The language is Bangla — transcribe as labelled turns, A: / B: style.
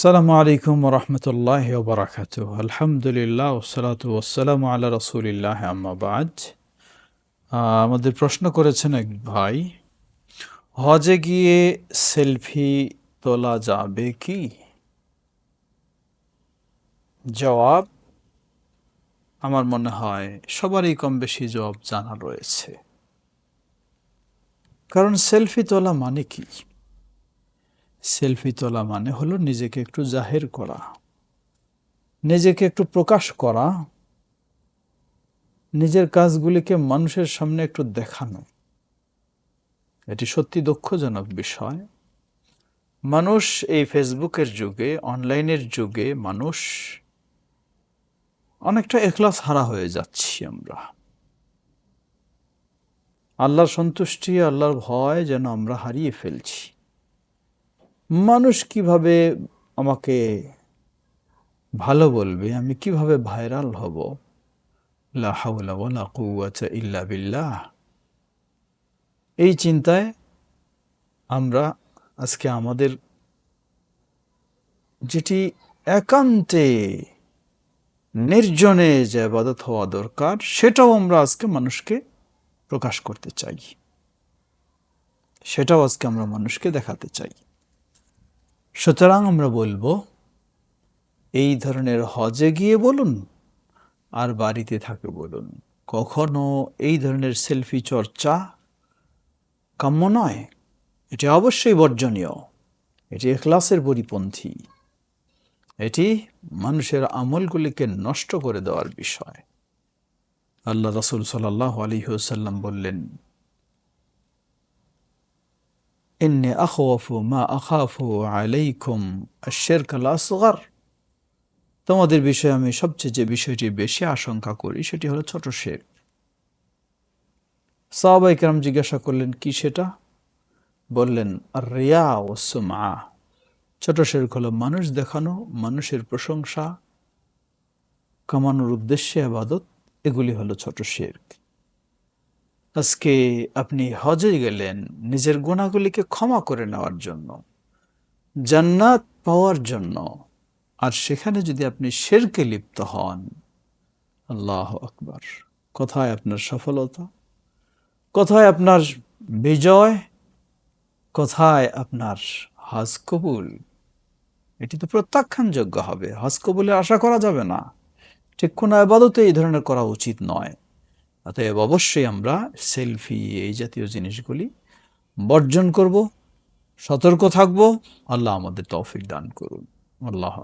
A: আসসালামু আলাইকুম রহমতুল্লাহ বারাকাত আলহামদুলিল্লাহ ওসালাত ওসালাম আল্লাহ রসুলিল্লাহ আম্মাবাদ আমাদের প্রশ্ন করেছেন এক ভাই, হজে গিয়ে সেলফি তোলা যাবে কি? জবাব, আমার মনে হয় সবারই কম বেশি জবাব জানা রয়েছে। কারণ সেলফি তোলা মানে কি? সেলফি তোলা মানে হলো নিজেকে একটু জাহের করা। নিজেকে একটু প্রকাশ করা। নিজের কাজগুলিকে মানুষের সামনে একটু দেখানো। এটি সত্যি দুঃখজনক বিষয়। মানুষ এই ফেসবুকের যুগে, অনলাইনের যুগে মানুষ অনেকটা এখলাস হারা হয়ে যাচ্ছি আমরা। আল্লাহর সন্তুষ্টি, আল্লাহর ভয় যেন আমরা হারিয়ে ফেলছি। মানুষ কীভাবে আমাকে ভালো বলবে? আমি কীভাবে ভাইরাল হব? ইল্লা বিল্লাহ। এই চিন্তায় আমরা আজকে আমাদের যেটি একান্তে নির্জনে যে আবাদত হওয়া দরকার, সেটাও আমরা আজকে মানুষকে প্রকাশ করতে চাই। সেটাও আজকে আমরা মানুষকে দেখাতে চাই। সুতরাং আমরা বলব, এই ধরনের হজে গিয়ে বলুন আর বাড়িতে থাকে বলুন, কখনো এই ধরনের সেলফি চর্চা কাম্য নয়? এটি অবশ্যই বর্জনীয়। এটি এখলাসের পরিপন্থী। এটি মানুষের আমলগুলিকে নষ্ট করে দেওয়ার বিষয়। আল্লাহ রসুল সাল্লাহ আলী হুসাল্লাম বললেন ইন্নে আখওয়াফু মা আখাফু আলাইকুম আশেরক আল আসগর তোমাদের বিষয়ে আমি সবচেয়ে যে বিষয়টি বেশি আশঙ্কা করি, সেটি হলো ছোট শের সাহাবাই কেরাম জিজ্ঞাসা করলেন, কি সেটা? বললেন, রিয়া ও সুমা ছোট শের হলো মানুষ দেখানো, মানুষের প্রশংসা, কামানোর উদ্দেশ্যে আবাদত এগুলি হলো ছোট শেরক। আজকে আপনি হজে গেলেন নিজের গুণাগুলিকে ক্ষমা করে নেওয়ার জন্য, জান্নাত পাওয়ার জন্য। আর সেখানে যদি আপনি শেরকে লিপ্ত হন, আল্লাহ আকবার। কোথায় আপনার সফলতা, কোথায় আপনার বিজয়, কোথায় আপনার হজ কবুল, এটি তো প্রত্যাখ্যানযোগ্য হবে। হজ কবুলের আশা করা যাবে না। ঠিক কোনো আবাদতে এই ধরনের করা উচিত নয়। অতএব অবশ্যই আমরা সেলফি এই জাতীয় জিনিসগুলি বর্জন করব, সতর্ক থাকব। আল্লাহ আমাদের তৌফিক দান করুন। আল্লাহ